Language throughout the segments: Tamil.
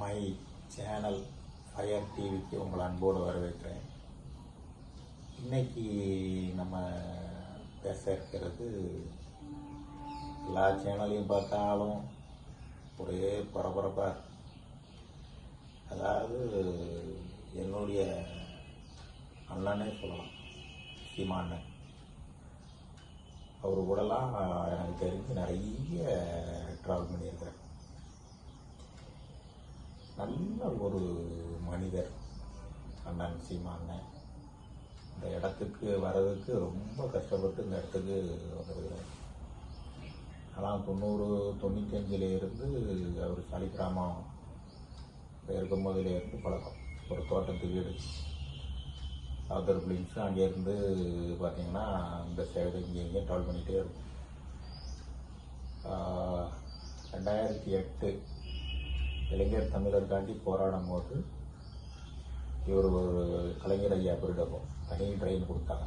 மை சேனல் ஃபயர் டிவிக்கு உங்களை அன்போடு வரவேற்கிறேன். இன்னைக்கு நம்ம பேச இருக்கிறது எல்லா சேனலையும் பார்த்தாலும் ஒரே பரபரப்பாக அதாவது என்னுடைய அண்ணனே சொல்லலாம் சீமான. அவர் கூடலாம் எனக்கு தெரிஞ்சு நிறைய ட்ராவல் பண்ணியிருக்கேன் நல்ல ஒரு மனிதர் அண்ணன் சீமாண்ணன் இந்த இடத்துக்கு வர்றதுக்கு ரொம்ப கஷ்டப்பட்டு இந்த இடத்துக்கு வந்திருக்கிறேன் ஆனால் தொண்ணூறு தொண்ணூத்தஞ்சில் இருந்து அவர் சாலிகிராமம் இருக்கும் போதிலே இருந்து பழக்கம். ஒரு தோட்டத்து வீடு. அவுட்டர் பிளிங்ஸ் அங்கேருந்து பார்த்தீங்கன்னா இந்த சைடு இங்கே இங்கே ட்ராவல் பண்ணிகிட்டே இருக்கும். ரெண்டாயிரத்தி எட்டு இளைஞர் தமிழர்காண்டி போராடும் போது இவர் ஒரு கலைஞர் ஐயா பிரிடவும் தனி ட்ரெயின் கொடுத்தாங்க.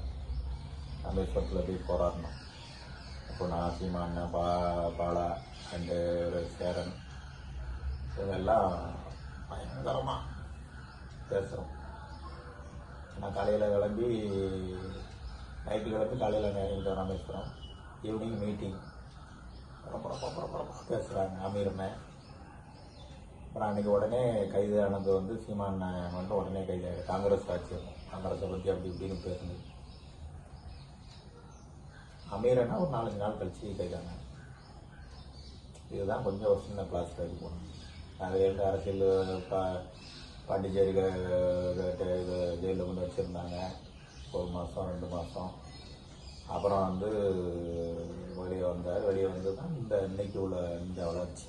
ராமேஸ்வரத்தில் போய் போராடணும். அப்போ நான் சீமா அண்ணன் பா பாலா அண்டு சேரன் இதெல்லாம் பயங்கரமாக பேசுகிறோம் நான் காலையில் கிளம்பி நைட்டு கிளம்பி காலையில் இறங்கிட்டோம் ராமேஸ்வரம் ஈவினிங் மீட்டிங் பேசுகிறாங்க அமீர்னேன் அப்புறம் அன்றைக்கி உடனே கைது ஆனது வந்து சீமான் மட்டும் உடனே கைது ஆகிடு காங்கிரஸ் ஆட்சி காங்கிரஸை பற்றி அப்படி இப்படின்னு பேசுனது. அமீரனா ஒரு நாலஞ்சு நாள் கழிச்சு கைதாங்க இதுதான் கொஞ்சம் ஒரு சின்ன கிளாஸ் கைது போனோம் அதுலேருந்து அரசியல் பா பாண்டிச்சேரி இது ஜெயிலில் கொண்டு வச்சுருந்தாங்க. ஒரு மாதம் ரெண்டு மாதம் அப்புறம் வந்து வெளியே வந்தார். வெளியே வந்து தான் இந்த இன்னைக்கு உள்ள இந்த வளர்ச்சி.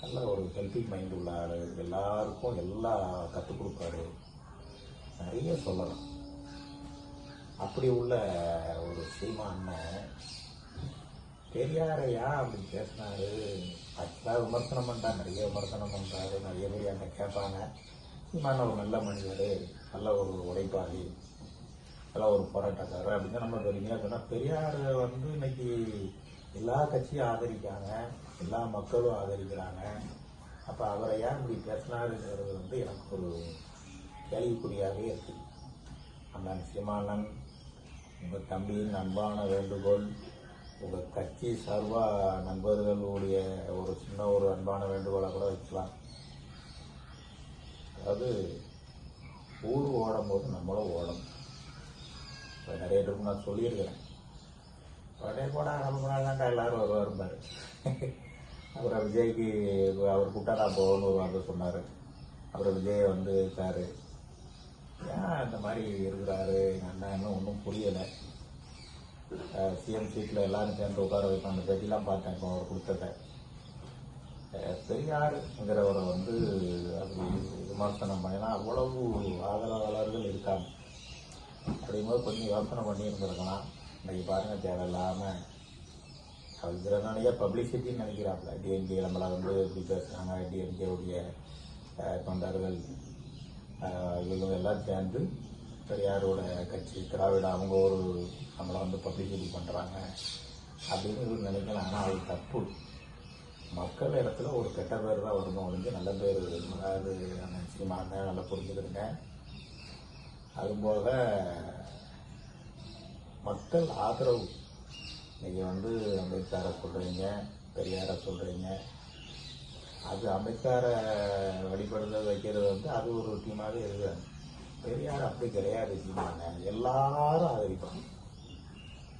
நல்ல ஒரு ஹெல்த்தி மைண்ட் உள்ள ஆள். எல்லாருக்கும் எல்லாம் கற்றுக் கொடுப்பாரு. நிறைய சொல்லலாம். அப்படி உள்ள ஒரு சீமா அண்ணன் பெரியாரையா அப்படி பேசினாரு? ஆக்சுவலாக விமர்சனம் பண்ணா நிறைய விமர்சனம் பண்ணுறாரு நிறைய பேர் என்ன கேட்பாங்க. சீமான ஒரு நல்ல மனிதர் நல்ல ஒரு உழைப்பாளி நல்ல ஒரு போராட்டக்காரர் அப்படின்னு நம்ம பெருமையாக சொன்னால் பெரியார் வந்து இன்னைக்கு எல்லா கட்சியும் ஆதரிக்காங்க எல்லா மக்களும் ஆதரிக்கிறாங்க. அப்போ அவரை ஏன் இப்படி பேசினாருங்கிறது வந்து எனக்கு ஒரு கேள்விக்குறியாகவே இருக்குது அண்ணன் சீமானன் உங்கள் தம்பியின் அன்பான வேண்டுகோள் உங்கள் கட்சி சார்பாக நண்பர்களுடைய ஒரு சின்ன ஒரு அன்பான வேண்டுகோளை கூட வைக்கலாம். அதாவது ஊர் ஓடும் போது நம்மளும் ஓடணும். இப்போ நிறைய பேருக்கு நான் சொல்லியிருக்கிறேன். உடனே போனா நம்ம நாள்னாக்கா எல்லாரும் வருவார் அப்புறம் விஜய்க்கு அவர் கூட்டாரா போகணும்னு ஒரு வார்த்தை சொன்னார் அப்புறம் விஜய் வந்து இருக்காரு ஏன் இந்த மாதிரி இருக்கிறாரு அண்ணா இன்னும் ஒன்றும் புரியலை சிஎம் சீட்டில் எல்லாரும் சேர்ந்து உட்கார வைப்போம் அந்த பேட்டிலாம் பார்த்தேன் இப்போ அவர் கொடுத்ததை பெரியாருங்கிறவரை வந்து அப்படி விமர்சனம் பண்ணினா அவ்வளவு ஆதரவாளர்கள் இருக்காங்க அப்படிங்கும்போது கொஞ்சம் யோசனை பண்ணியிருந்திருக்கலாம் இன்னைக்கு பாருங்க தேவையில்லாமல் அவர் பப்ளிசிட்டின்னு நினைக்கிறாப்புல. டிஎம்கே நம்மளை வந்து இப்படி பேசுகிறாங்க டிஎம்கேவுடைய தொண்டர்கள் இவங்க எல்லாம் சேர்ந்து பெரியாரோட கட்சி திராவிட அவங்க ஒரு நம்மளை வந்து பப்ளிசிட்டி பண்ணுறாங்க அப்படின்னு இவர் நினைக்கலாம் ஆனால் அது தப்பு. மக்கள் இடத்துல ஒரு கெட்ட பேர் தான் வரணும் ஒழிஞ்சு நல்ல பேர் அதாவது அந்த சீமான நல்லா புரிஞ்சுக்கிடுங்க அதுபோக மக்கள் ஆதரவு. நீங்கள் வந்து அம்பேத்கரை சொல்கிறீங்க பெரியாரை சொல்கிறீங்க அது அம்பேத்கரை வழிபடுதல் வைக்கிறது வந்து அது ஒரு டீமாகவே இருக்குது. பெரியார் அப்படி கிடையாது சீமாங்க எல்லாரும் ஆதரிப்பாங்க.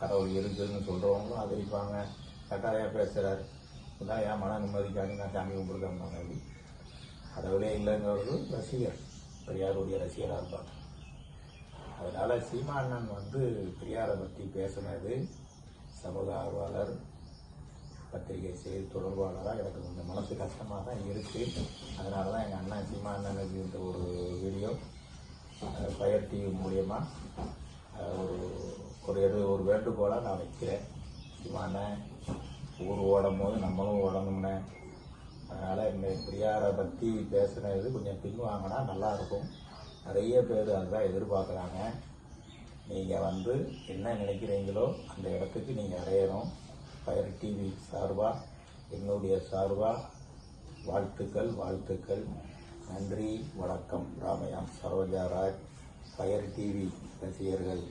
கடவுள் இருக்குதுன்னு சொல்கிறவங்களும் ஆதரிப்பாங்க. கட்டாயம் பேசுகிறார் இதான் என் மன நிம்மதிக்காக நான் சாமி கும்பிடுறேன் அப்படி கடவுளே இல்லைங்கிறது ரசிகர். பெரியாருடைய ரசிகராக இருப்பாங்க. அதனால சீமானன் வந்து பெரியாரை பற்றி பேசுனது சமூக ஆர்வலர் பத்திரிகை செய்தி தொடர்பாளராக எனக்கு கொஞ்சம் மனசு கஷ்டமாக தான் இருக்குது அதனால தான் எங்கள் அண்ணன் சீமானனுக்கு இந்த ஒரு வீடியோ ஃபயர் டிவி மூலியமாக ஒரு ஒரு எது ஒரு வேண்டுகோளாக நான் வைக்கிறேன். சீமான ஊர் ஓடும் போது நம்மளும் ஓடணும்னே. அதனால் இந்த பெரியாரை பற்றி பேசுனது கொஞ்சம் பின்வாங்கினா நல்லாயிருக்கும் நிறைய பேர் அதுதான் எதிர்பார்க்குறாங்க. நீங்கள் வந்து என்ன நினைக்கிறீங்களோ அந்த இடத்துக்கு நீங்கள் அடையணும் ஃபயர் டிவி சார்பாக என்னுடைய சார்பாக வாழ்த்துக்கள் வாழ்த்துக்கள். நன்றி வணக்கம். ராமயாம் சரோஜா ராஜ் ஃபயர் டிவி ரசிகர்கள்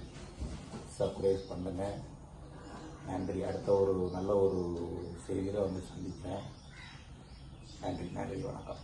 சர்ப்ரைஸ் பண்ணுங்க. நன்றி. அடுத்த ஒரு நல்ல ஒரு செய்தியில் வந்து சந்திப்பேன் நன்றி நன்றி வணக்கம்.